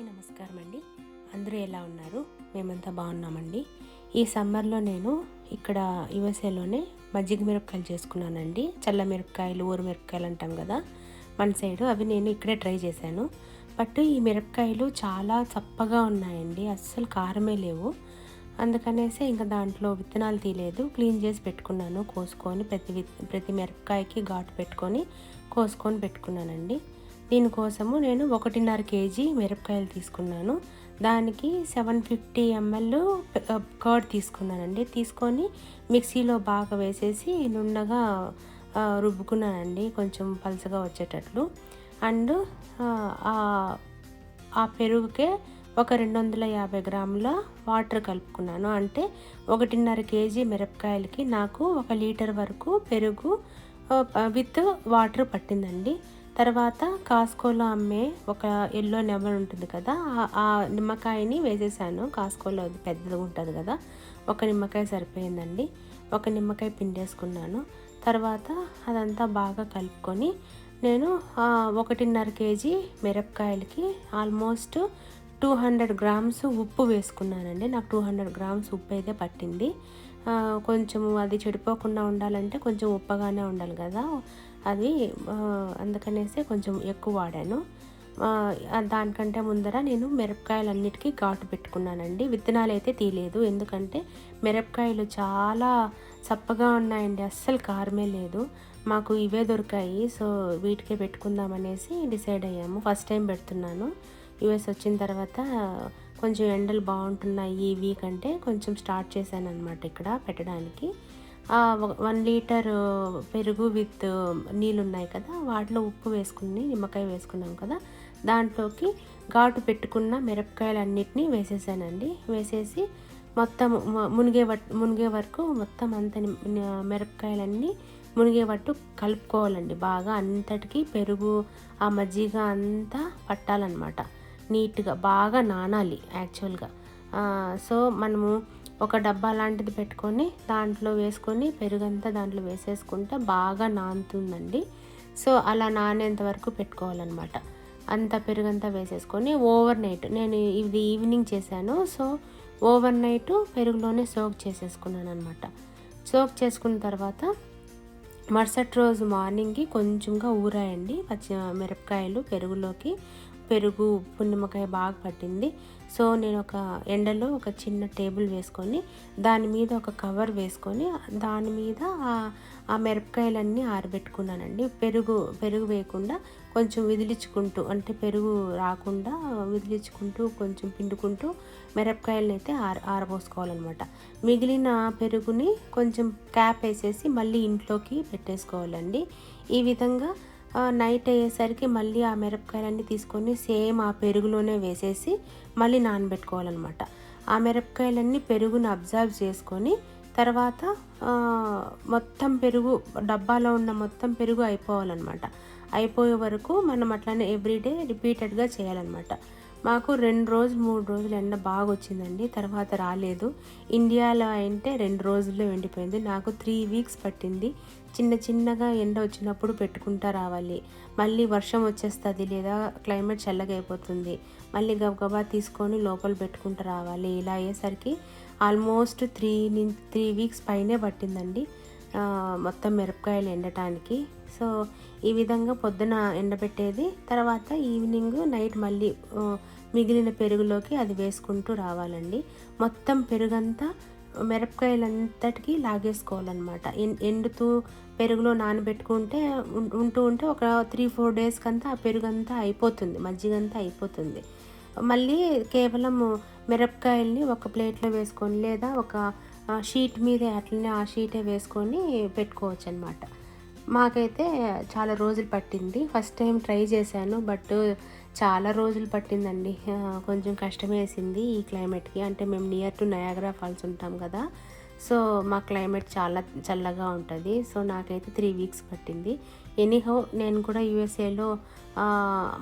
అందరికీ నమస్కారం అండి అందరూ ఎలా ఉన్నారు? మేమంతా బాగున్నామండి. ఈ సమ్మర్లో నేను ఇక్కడ యుఎస్ఏలోనే మజ్జిగ మిరపకాయలు చేసుకున్నానండి. చల్ల మిరపకాయలు ఊరు మిరపకాయలు అంటాం కదా మన సైడు అవి నేను ఇక్కడే ట్రై చేశాను. బట్ ఈ మిరపకాయలు చాలా చప్పగా ఉన్నాయండి. అస్సలు కారమే లేవు. అందుకనేసి ఇంకా దాంట్లో విత్తనాలు తీయలేదు. క్లీన్ చేసి పెట్టుకున్నాను. కోసుకొని ప్రతి విత్ ప్రతి మిరపకాయకి ఘాటు పెట్టుకొని కోసుకొని పెట్టుకున్నానండి. దీనికోసము నేను ఒకటిన్నర కేజీ మిరపకాయలు తీసుకున్నాను. దానికి సెవెన్ ఫిఫ్టీ ఎంఎల్ కర్డ్ తీసుకున్నానండి. తీసుకొని మిక్సీలో బాగా వేసేసి నుండగా రుబ్బుకున్నానండి. కొంచెం పలుచగా వచ్చేటట్లు. అండ్ ఆ పెరుగుకే ఒక రెండు వందల యాభై గ్రాముల వాటర్ కలుపుకున్నాను. అంటే ఒకటిన్నర కేజీ మిరపకాయలకి నాకు ఒక లీటర్ వరకు పెరుగు విత్ వాటర్ పట్టిందండి. తర్వాత కాస్కోలో అమ్మే ఒక ఎల్లో నెంబర్ ఉంటుంది కదా ఆ- నిమ్మకాయని వేసేసాను. కాస్కోలో అది పెద్దది ఉంటుంది కదా ఒక నిమ్మకాయ సరిపోయిందండి. ఒక నిమ్మకాయ పిండేసుకున్నాను. తర్వాత అదంతా బాగా కలుపుకొని నేను ఒకటిన్నర కేజీ మిరపకాయలకి ఆల్మోస్ట్ టూ హండ్రెడ్ గ్రామ్స్ ఉప్పు వేసుకున్నానండి. నాకు టూ హండ్రెడ్ గ్రామ్స్ ఉప్పు అయితే పట్టింది. కొంచెం అది చెడిపోకుండా ఉండాలంటే కొంచెం ఉప్పగానే ఉండాలి కదా. అది అందుకనేసి కొంచెం ఎక్కువ వాడాను. దానికంటే ముందర నేను మిరపకాయలన్నిటికీ ఘాటు పెట్టుకున్నానండి. విత్తనాలు అయితే తీయలేదు. ఎందుకంటే మిరపకాయలు చాలా చప్పగా ఉన్నాయండి. అస్సలు కారమే లేదు. మాకు ఇవే దొరికాయి. సో వీటికే పెట్టుకుందామనేసి డిసైడ్ అయ్యాము. ఫస్ట్ టైం పెడుతున్నాను. యూఎస్ వచ్చిన తర్వాత కొంచెం ఎండలు బాగుంటున్నాయి ఈ వీక్ అంటే కొంచెం స్టార్ట్ చేశాను అనమాట ఇక్కడ పెట్టడానికి. వన్ లీటర్ పెరుగు విత్ నీళ్ళు ఉన్నాయి కదా వాటిలో ఉప్పు వేసుకుని నిమ్మకాయ వేసుకున్నాం కదా దాంట్లోకి ఘాటు పెట్టుకున్న మిరపకాయలు అన్నిటినీ వేసేసానండి. వేసేసి మొత్తం మునిగే మునిగే వరకు మొత్తం అంత ని- మిరపకాయలన్నీ మునిగేవట్టు కలుపుకోవాలండి. బాగా అంతటికి పెరుగు ఆ మజ్జిగ అంతా పట్టాలన్నమాట. నీట్గా బాగా నానాలి యాక్చువల్గా. సో మనము ఒక డబ్బా లాంటిది పెట్టుకొని దాంట్లో వేసుకొని పెరుగంతా దాంట్లో వేసేసుకుంటే బాగా నానుతుందండి. సో అలా నానేంత వరకు పెట్టుకోవాలన్నమాట. అంత పెరుగంతా వేసేసుకొని ఓవర్ నైట్ నేను ఇది ఈవినింగ్ చేశాను. సో ఓవర్ నైట్ పెరుగులోనే సోక్ చేసేసుకున్నాను అనమాట సోక్ చేసుకున్న తర్వాత మరుసటి రోజు మార్నింగ్కి కొంచెంగా ఊరాయండి. పచ్చి మిరపకాయలు పెరుగులోకి పెరుగు ఉప్పు నిమ్మకాయ బాగా పట్టింది. సో నేను ఒక ఎండలో ఒక చిన్న టేబుల్ వేసుకొని దాని మీద ఒక కవర్ వేసుకొని దాని మీద ఆ- మిరపకాయలన్నీ ఆరబెట్టుకున్నానండి. పెరుగు పెరుగు వేయకుండా కొంచెం విదిలించుకుంటూ అంటే పెరుగు రాకుండా విదిలించుకుంటూ కొంచెం పిండుకుంటూ మిరపకాయలను అయితే ఆర ఆరబోసుకోవాలన్నమాట. మిగిలిన పెరుగుని కొంచెం క్యాప్ వేసేసి మళ్ళీ ఇంట్లోకి పెట్టేసుకోవాలండి. ఈ విధంగా నైట్ అయ్యేసరికి మళ్ళీ ఆ మిరపకాయలన్నీ తీసుకొని సేమ్ ఆ పెరుగులోనే వేసేసి మళ్ళీ నానబెట్టుకోవాలన్నమాట. ఆ మిరపకాయలన్నీ పెరుగును అబ్జర్వ్ చేసుకొని తర్వాత మొత్తం పెరుగు డబ్బాలో ఉన్న మొత్తం పెరుగు అయిపోవాలన్నమాట. అయిపోయే వరకు మనం అట్లానే ఎవ్రీడే రిపీటెడ్గా చేయాలన్నమాట. మాకు రెండు రోజులు మూడు రోజులు ఎండ బాగా వచ్చిందండి తర్వాత రాలేదు. ఇండియాలో అంటే రెండు రోజుల్లో ఎండిపోయింది. నాకు త్రీ వీక్స్ పట్టింది. చిన్న చిన్నగా ఎండ వచ్చినప్పుడు పెట్టుకుంటా రావాలి. మళ్ళీ వర్షం వచ్చేస్తుంది లేదా క్లైమేట్ చల్లగా అయిపోతుంది. మళ్ళీ గబగబా తీసుకొని లోపల పెట్టుకుంటూ రావాలి. ఇలా అయ్యేసరికి ఆల్మోస్ట్ త్రీ త్రీ వీక్స్ పైనే పట్టిందండి. మొత్తం మిరపకాయలు ఎండటానికి. సో ఈ విధంగా పొద్దున ఎండబెట్టేది తర్వాత ఈవినింగ్ నైట్ మళ్ళీ మిగిలిన పెరుగులోకి అది వేసుకుంటూ రావాలండి. మొత్తం పెరుగంతా మిరపకాయలంతటికి లాగేసుకోవాలన్నమాట. ఎన్- ఎండుతూ పెరుగులో నానబెట్టుకుంటే ఉంటూ ఉంటే ఒక త్రీ ఫోర్ డేస్కి అంతా ఆ పెరుగంతా అయిపోతుంది మజ్జిగంతా అయిపోతుంది. మళ్ళీ కేవలం మిరపకాయల్ని ఒక ప్లేట్లో వేసుకొని లేదా ఒక షీట్ మీద అట్లనే ఆ షీటే వేసుకొని పెట్టుకోవచ్చు అనమాట మాకైతే చాలా రోజులు పట్టింది. ఫస్ట్ టైం ట్రై చేశాను బట్ చాలా రోజులు పట్టిందండి. కొంచెం కష్టమేసింది ఈ క్లైమేట్కి. అంటే మేము నియర్ టు నయాగరా ఫాల్స్ ఉంటాం కదా సో మా క్లైమేట్ చాలా చల్లగా ఉంటుంది. సో నాకైతే త్రీ వీక్స్ పట్టింది. ఎనీహౌ నేను కూడా యూఎస్ఏలో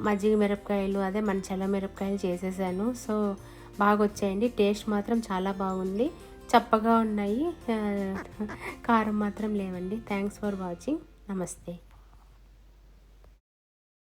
మజ్జిగ మిరపకాయలు అదే మన చల్ల మిరపకాయలు చేసేసాను. సో బాగా వచ్చాయండి టేస్ట్ మాత్రం చాలా బాగుంది. చప్పగా ఉన్నాయి. కారం మాత్రం లేవండి. థ్యాంక్స్ ఫర్ వాచింగ్ నమస్తే.